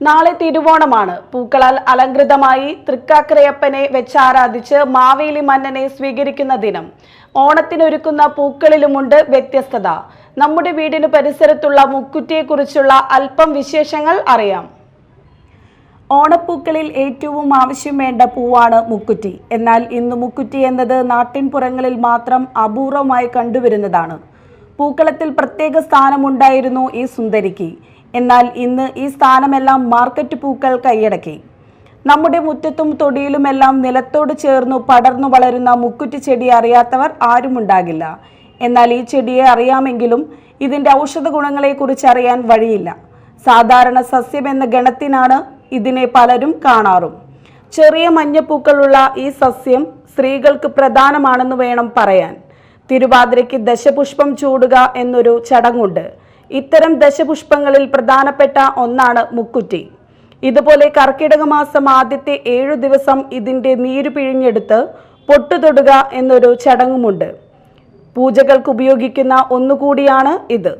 നാളെ തിരുവോണമാണ്. പൂക്കളാൽ അലങ്കൃതമായി തൃക്കാക്കരയപ്പനെ വെച്ചാരാധിച്ച് മാവേലി മന്നനെ സ്വീകരിക്കുന്ന ദിനം. ഓണത്തിനൊരുക്കുന്ന പൂക്കളിലുമുണ്ട് വ്യത്യസ്തത. നമ്മുടെ വീടിന് പരിസരത്തുള്ള മുക്കുറ്റിയെക്കുറിച്ചുള്ള അല്പം വിശേഷങ്ങൾ അറിയാം. ഓണപ്പൂക്കളിൽ ഏറ്റവും ആവശ്യം വേണ്ട പൂവാണ് മുക്കുറ്റി. എന്നാൽ ഇന്ന് മുക്കുറ്റി എന്നത് നാട്ടിൻപുറങ്ങളിൽ മാത്രം അപൂർവമായി കണ്ടുവരുന്നതാണ്. പൂക്കളത്തിൽ പ്രത്യേക സ്ഥാനമുണ്ടായിരുന്നു ഈ സുന്ദരിക്ക്. എന്നാൽ ഇന്ന് ഈ സ്ഥാനമെല്ലാം മാർക്കറ്റ് പൂക്കൾ കൈയടക്കി. നമ്മുടെ മുറ്റത്തും തൊടിയിലുമെല്ലാം നിലത്തോട് ചേർന്നു പടർന്നു വളരുന്ന മുക്കുറ്റി ചെടി അറിയാത്തവർ ആരുമുണ്ടാകില്ല. എന്നാൽ ഈ ചെടിയെ അറിയാമെങ്കിലും ഇതിന്റെ ഔഷധ ഗുണങ്ങളെക്കുറിച്ച് അറിയാൻ വഴിയില്ല. സാധാരണ സസ്യം എന്ന ഗണത്തിനാണ് ഇതിനെ പലരും കാണാറും. ചെറിയ മഞ്ഞപ്പൂക്കളുള്ള ഈ സസ്യം സ്ത്രീകൾക്ക് പ്രധാനമാണെന്ന് വേണം പറയാൻ. തിരുവാതിരയ്ക്ക് ദശപുഷ്പം ചൂടുക എന്നൊരു ചടങ്ങുണ്ട്. ഇത്തരം ദശപുഷ്പങ്ങളിൽ പ്രധാനപ്പെട്ട ഒന്നാണ് മുക്കുറ്റി. ഇതുപോലെ കർക്കിടക മാസം ആദ്യത്തെ ഏഴു ദിവസം ഇതിന്റെ നീര് പിഴിഞ്ഞെടുത്ത് പൊട്ടുതൊടുക എന്നൊരു ചടങ്ങുമുണ്ട്. പൂജകൾക്ക് ഉപയോഗിക്കുന്ന ഒന്നുകൂടിയാണ് ഇത്.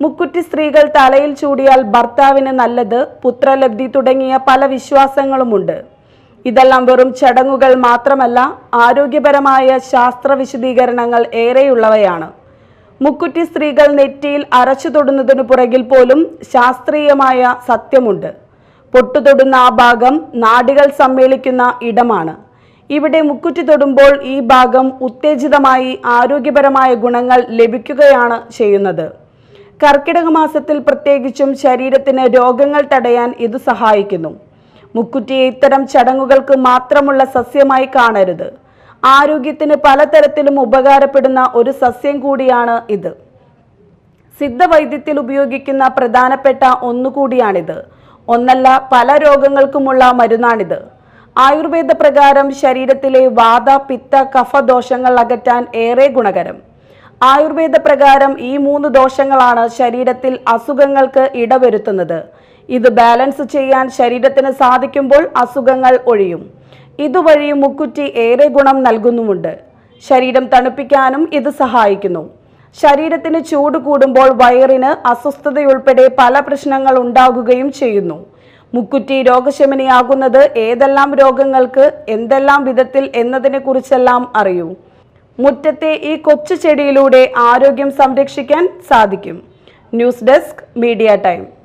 മുക്കുറ്റി സ്ത്രീകൾ തലയിൽ ചൂടിയാൽ ഭർത്താവിന് നല്ലത് പുത്രലബ്ധി തുടങ്ങിയ പല വിശ്വാസങ്ങളുമുണ്ട്. ഇതെല്ലാം വെറും ചടങ്ങുകൾ മാത്രമല്ല ആരോഗ്യപരമായ ശാസ്ത്ര വിശദീകരണങ്ങൾ ഏറെയുള്ളവയാണ്. മുക്കുറ്റി സ്ത്രീകൾ നെറ്റിയിൽ അരച്ചു തൊടുന്നതിനു പുറകിൽ പോലും ശാസ്ത്രീയമായ സത്യമുണ്ട്. പൊട്ടുതൊടുന്ന ആ ഭാഗം നാടികൾ സമ്മേളിക്കുന്ന ഇടമാണ്. ഇവിടെ മുക്കുറ്റി തൊടുമ്പോൾ ഈ ഭാഗം ഉത്തേജിതമായി ആരോഗ്യപരമായ ഗുണങ്ങൾ ലഭിക്കുകയാണ് ചെയ്യുന്നത്. കർക്കിടക മാസത്തിൽ പ്രത്യേകിച്ചും ശരീരത്തിന് രോഗങ്ങൾ തടയാൻ ഇത് സഹായിക്കുന്നു. മുക്കുറ്റിയെ ഇത്തരം ചടങ്ങുകൾക്ക് മാത്രമുള്ള സസ്യമായി കാണരുത്. ആരോഗ്യത്തിന് പലതരത്തിലും ഉപകാരപ്പെടുന്ന ഒരു സസ്യം കൂടിയാണ് ഇത്. സിദ്ധവൈദ്യത്തിൽ ഉപയോഗിക്കുന്ന പ്രധാനപ്പെട്ട ഒന്നുകൂടിയാണിത്. ഒന്നല്ല പല രോഗങ്ങൾക്കുമുള്ള മരുന്നാണിത്. ആയുർവേദ പ്രകാരം ശരീരത്തിലെ വാത പിത്ത കഫ ദോഷങ്ങൾ അകറ്റാൻ ഏറെ ഗുണകരം. ആയുർവേദ പ്രകാരം ഈ മൂന്ന് ദോഷങ്ങളാണ് ശരീരത്തിൽ അസുഖങ്ങൾക്ക് ഇടവരുത്തുന്നത്. ഇത് ബാലൻസ് ചെയ്യാൻ ശരീരത്തിന് സാധിക്കുമ്പോൾ അസുഖങ്ങൾ ഒഴിയും. ഇതുവഴി മുക്കുറ്റി ഏറെ ഗുണം നൽകുന്നുമുണ്ട്. ശരീരം തണുപ്പിക്കാനും ഇത് സഹായിക്കുന്നു. ശരീരത്തിന് ചൂട് കൂടുമ്പോൾ വയറിന് അസ്വസ്ഥതയുൾപ്പെടെ പല പ്രശ്നങ്ങൾ ഉണ്ടാകുകയും ചെയ്യുന്നു. മുക്കുറ്റി രോഗശമനിയാകുന്നത് ഏതെല്ലാം രോഗങ്ങൾക്ക് എന്തെല്ലാം വിധത്തിൽ എന്നതിനെ കുറിച്ചെല്ലാം അറിയൂ. മുറ്റത്തെ ഈ കൊച്ചു ചെടിയിലൂടെ ആരോഗ്യം സംരക്ഷിക്കാൻ സാധിക്കും. News desk media time.